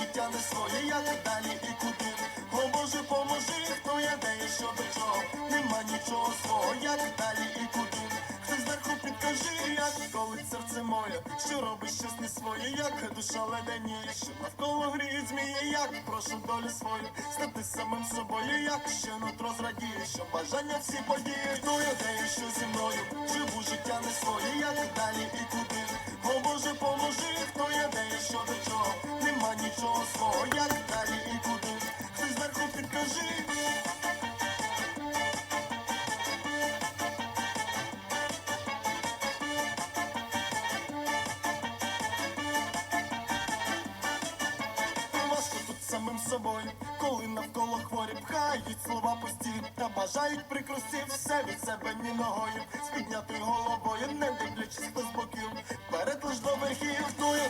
життя не своє, як і далі і куди. О Боже, поможи, хто я де що до чого. Нема нічого свого, як і далі і куди. Хтось зверху підкажи, як коли серце моє, що робиш щось не своє, як душа леденіє, що навколо гріють зміє, як прошу долю свою, стати самим собою, як ще нутро зрадіє, що бажання всі події, хто я де що зі мною, живу життя не своє, як і далі і куди. Собою, коли навколо хворі пхають слова пусті та бажають прикрості все від себе ні ногою, з піднятою головою, не дивлячись хто з боків, перед лиш до верхів, ту я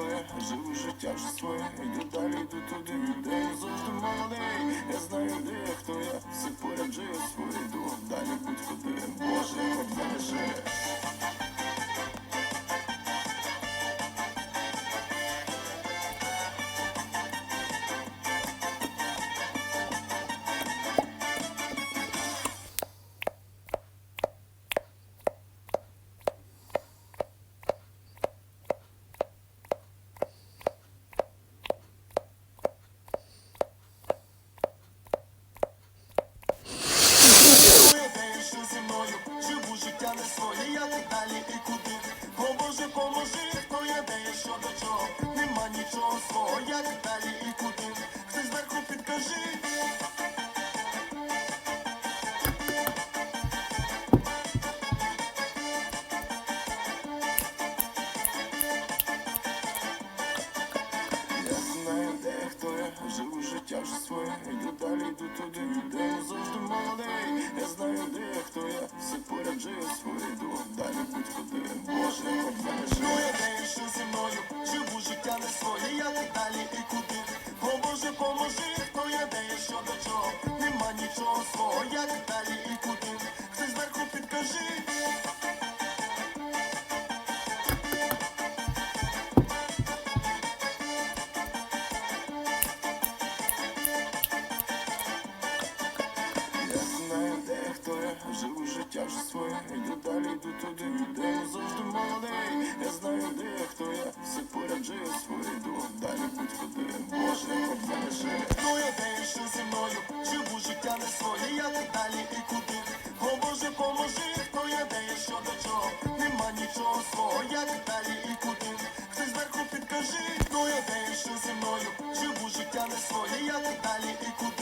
я, живу життя вже своє, йду далі, йду туди, де я завжди молодий. Я знаю, де я, хто я, все поряд живе своє, вже своє, йду далі, йду туди, де я завжди молодий. Я знаю, де я, хто я, все поряд живе своє, йду далі будь вже своє, йду далі, йду туди, де я завжди молодий. Я знаю, де я, хто я, все поряд живе своє, йду далі будь куди, Боже, обмежи. Хто я де що зі мною, живу життя не своє, як далі і куди. О Боже, поможи, хто я де і що до чого, нема нічого свого, як далі і куди. Хтось зверху підкажи, хто я де що зі мною, живу життя не своє, як далі і куди.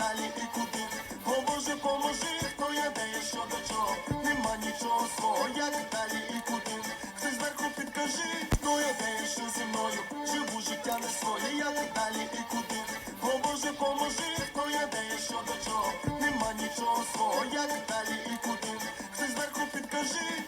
Далі і куди. О Боже, поможи, хто я де що до чого, нема нічого свого, як далі і куди. Хтось зверху підкажи, хто я де що зі мною, живу життя не своє, як далі і куди. О Боже, поможи, хто я де що до чого, нема нічого свого, як далі і куди. Хтось зверху підкажи.